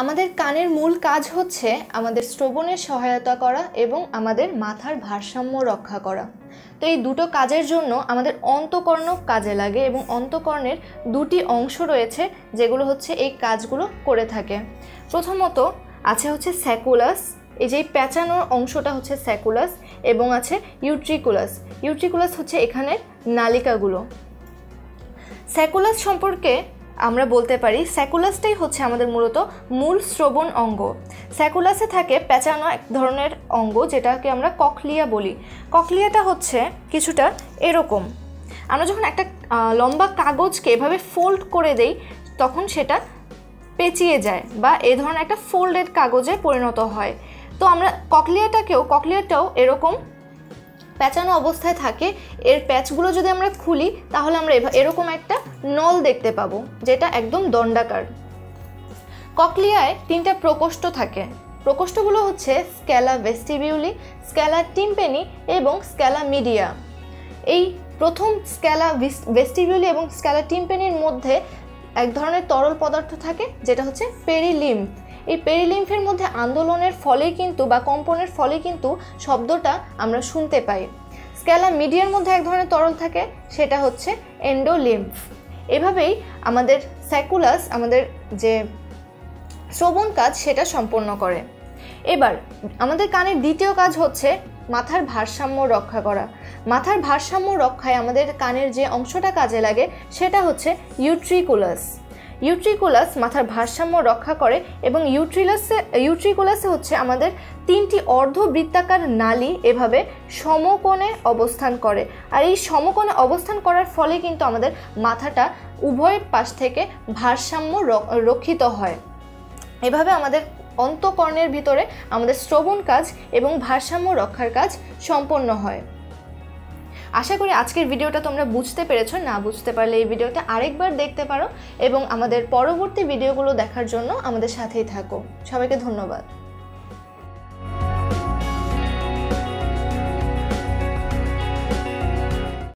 আমাদের কানের মূল কাজ হচ্ছে আমাদের শ্রবণের সহায়তা করা এবং আমাদের মাথার ভারসাম্য রক্ষা করা। তো এই দুটো কাজের জন্য আমাদের অন্তকর্ণ কাজে লাগে এবং অন্তকর্ণের দুটি অংশ রয়েছে যেগুলো হচ্ছে এই কাজগুলো করে থাকে। প্রথমত আছে হচ্ছে স্যাকুলাস, এই যে প্যাঁচানোর অংশটা হচ্ছে স্যাকুলাস এবং আছে ইউট্রিকুলাস। ইউট্রিকুলাস হচ্ছে এখানের নালিকাগুলো। স্যাকুলাস সম্পর্কে আমরা বলতে পারি স্যাকুলাসটাই হচ্ছে আমাদের মূলত মূল শ্রবণ অঙ্গ। স্যাকুলাসে থাকে প্যাঁচানো এক ধরনের অঙ্গ যেটাকে আমরা ককলিয়া বলি। ককলিয়াটা হচ্ছে কিছুটা এরকম। আমরা যখন একটা লম্বা কাগজকে এভাবে ফোল্ড করে দেই, তখন সেটা পেঁচিয়ে যায় বা এ ধরনের একটা ফোল্ডেড কাগজে পরিণত হয়। তো আমরা ককলিয়াটাকেও, ককলিয়াটাও এরকম প্যাঁচানো অবস্থায় থাকে, এর প্যাচগুলো যদি আমরা খুলি, তাহলে আমরা এরকম একটা নল দেখতে পাবো, যেটা একদম দণ্ডাকার। ককলিয়ায় তিনটা প্রকোষ্ঠ থাকে। প্রকোষ্ঠগুলো হচ্ছে স্ক্যালা ভেস্টিবিউলি স্ক্যালা টিম্পেনি এবং স্ক্যালা মিডিয়া। এই প্রথম স্ক্যালা ভেস্টিবিউলি এবং স্ক্যালা টিম্পেনির মধ্যে এক ধরনের তরল পদার্থ থাকে, যেটা হচ্ছে পেরিলিম্ফ। এই পেরিলিম্ফের মধ্যে আন্দোলনের ফলে কিন্তু বা কম্পনের ফলে কিন্তু শব্দটা আমরা শুনতে পাই। স্ক্যালা মিডিয়ার মধ্যে এক ধরনের তরল থাকে, সেটা হচ্ছে এন্ডোলিম্ফ এভাবেই আমাদের স্যাকুলাস আমাদের যে শ্রবণ কাজ, সেটা সম্পন্ন করে। এবার, আমাদের কানের দ্বিতীয় কাজ হচ্ছে মাথার ভারসাম্য রক্ষা করা। মাথার ভারসাম্য রক্ষায় আমাদের কানের যে অংশটা কাজে লাগে, সেটা হচ্ছে ইউট্রিকুলাস ইউট্রিকুলাস মাথার ভারসাম্য রক্ষা করে এবং ইউট্রিলাসে, ইউট্রিকুলাসে হচ্ছে আমাদের তিনটি অর্ধবৃত্তাকার নালি এভাবে সমকোণে অবস্থান করে। আর এই সমকোণে অবস্থান করার ফলে কিন্তু আমাদের মাথাটা উভয় পাশ থেকে ভারসাম্য রক্ষিত হয়। এভাবে আমাদের অন্তকর্ণের ভিতরে আমাদের শ্রবণ কাজ এবং ভারসাম্য রক্ষার কাজ সম্পন্ন হয়। আশা করি আজকের ভিডিওটা তোমরা বুঝতে পেরেছ, না বুঝতে পারলে এই ভিডিওটা আরেকবার দেখতে পারো এবং আমাদের পরবর্তী ভিডিওগুলো দেখার জন্য আমাদের সাথেই থাকো। সবাইকে ধন্যবাদ।